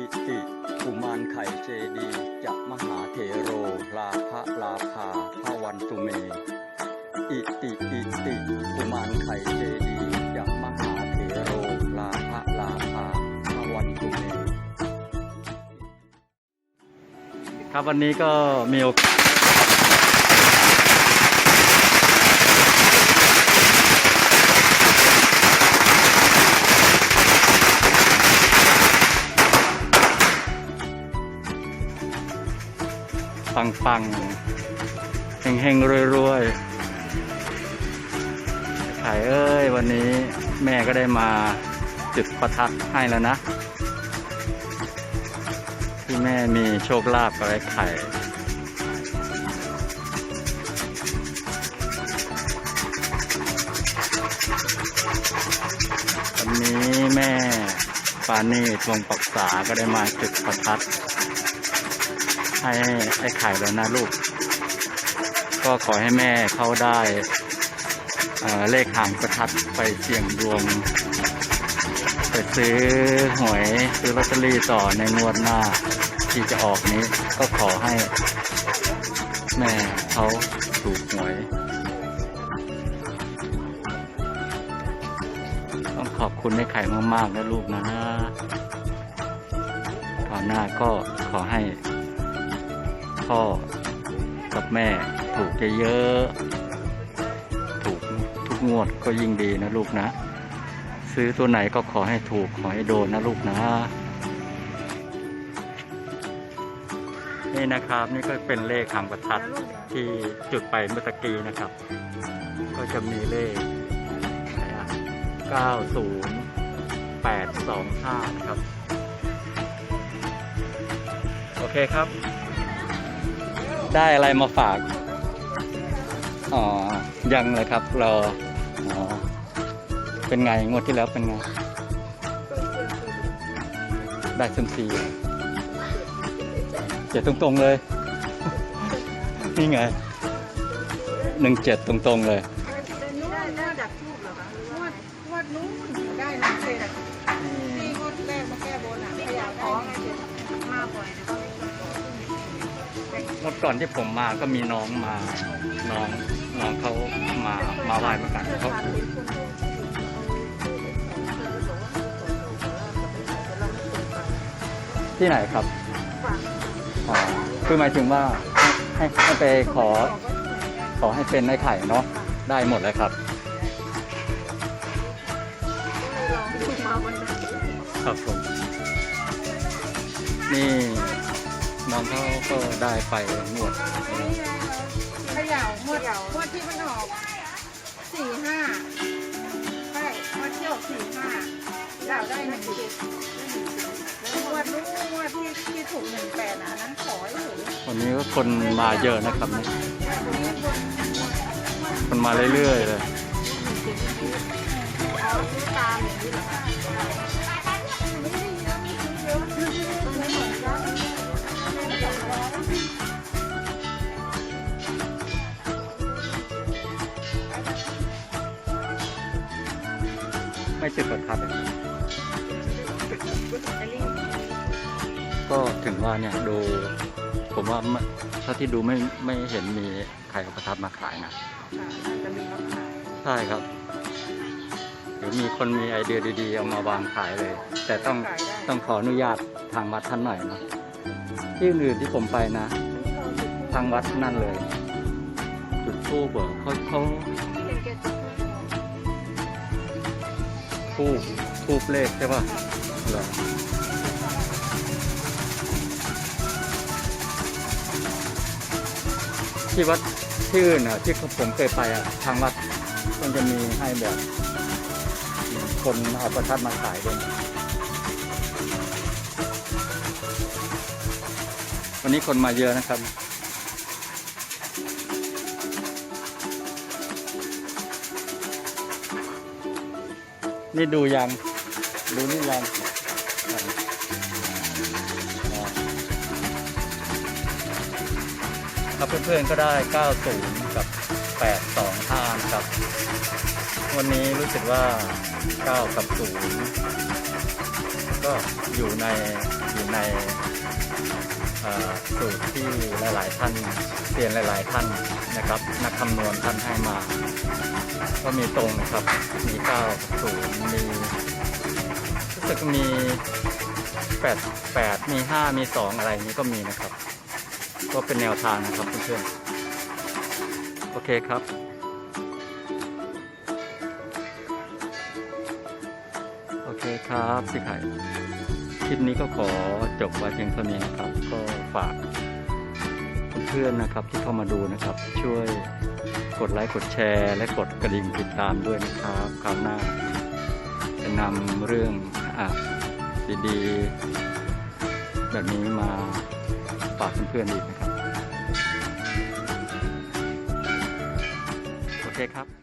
อิติกุมารไข่เจดีจะมหาเทโร ลาภลาภาพระวันตุเม อิติอิติกุมารไข่เจดีจะมหาเทโร ลาภลาภาพระวันตุเม ครับวันนี้ก็มีโอกาส ปังปังเฮงเฮงรวยรวยๆขายเอ้ย วันนี้แม่ก็ได้มาจุดประทัดให้แล้วนะ ที่แม่มีโชคลาภกับไอ้ไข่วันนี้แม่ปานีทวงปักษาก็ได้มาจุดประทัด ให้ไอ้ไข่แล้วนะลูก ก็ขอให้แม่เขาได้เเลขหางประทัดไปเสี่ยงดวงไปซื้อหวยซื้อลอตเตอรี่ต่อในงวดหน้า ที่จะออกนี้ก็ขอให้ แม่เขาถูกหวย ต้องขอบคุณในไข่มากๆนะลูกนะคราวหน้าก็ขอให้ พ่อ กับแม่ถูกเยอะๆถูกทุกงวดก็ยิ่งดีนะลูกนะ ซื้อตัวไหนก็ขอให้ถูกขอให้โดนนะลูกนะ นี่นะครับนี่ก็เป็นเลขหางประทัดที่จุดไปเมื่อตะกี้นะครับ ก็จะมีเลข 90 825 นะครับ โอเคครับ ได้อะไรมาฝาก อ๋อ ยังเลยครับ รอ อ๋อ เป็นไง งวดที่แล้วเป็นไง ได้ซึมซีเจ็ดตรงๆเลย นี่ไง หนึ่งเจ็ดตรงๆเลยเป็นนู้นได้จากทูบเหรอคะงวดงวดนู้นได้หนึ่งเศษที่งวดแรกมาแก้บนอะพยายามขอไงเจ็ดมาบ่อยนะ เมื่อก่อนที่ผมมาก็มีน้องมาน้องน้องเขามามาไหว้เหมือนกันเขาที่ไหนครับอ๋อคือหมายถึงว่าให้ให้ไปขอ ขอให้เป็นไอ้ไข่เนาะได้หมดเลยครับครับผมนี่ น้องเขาก็ได้ไปงวดขยาวงวดงวดที่มันออกสี่ห้าใช่งวดที่ออกสี่ห้าดาได้หนึ่งเจ็ดแล้วงวดนู้นงวดที่ที่ถูกหนึ่งแปดอะนั้นขออยู่วันนี้ก็คนมาเยอะนะครับนี่คนมาเรื่อยๆเลยเอาตามอย่างนี้เหรอคะ ไม่จุดประทัดเลยก็ถึงว่าเนี่ยดู ผมว่าไม่เท่าที่ดูไม่ไม่เห็นมีใครเอาประทัดมาขายนะจะมีมาขายใช่ครับหรือมีคนมีไอเดียดีๆเอามาวางขายเลย แต่ต้องขายได้ต้องขออนุญาตทางวัดท่านหน่อยเนาะที่อื่นที่ผมไปนะ ทางวัดนั่นเลย จุดทูบเหรอเขาเขา ทูบทูบเลขใช่ป่ะเหรอที่วัดที่อื่นอะ ที่ผมเคยไปอะ ทางวัดมันจะมีให้แบบคนเอาประทัดมาขายด้วยวันนี้คนมาเยอะนะครับ นี่ดูยัง ดูนี่ยังอ่าครับเพื่อนๆก็ได้ 90 กับ 825นครับ วันนี้รู้สึกว่า 9 กับ 0 ก็อยู่ในอยู่ใน สูตรที่หลาย ๆ ท่านเรียนหลาย ๆ ท่านนะครับ นักคำนวณท่านให้มา ก็มีตรงนะครับ มี9ศูนย์มีรู้สึกมี8 8มี 5 มี 2 อะไรนี้ก็มีนะครับ ก็เป็นแนวทางนะครับเพื่อนๆโอเคครับโอเคครับพี่ไข่ ลิปนี้ก็ขอจบไว้เพียงเท่านี้นะครับ ก็ฝากเพื่อนๆนะครับที่เข้ามาดูนะครับ ช่วยกดไลค์กดแชร์ และกดกระดิ่งติดตามด้วยนะครับคราวหน้าจะนำเรื่องอดีๆแบบนี้มาฝากเพื่อนๆอีกนะครับ โอเคครับ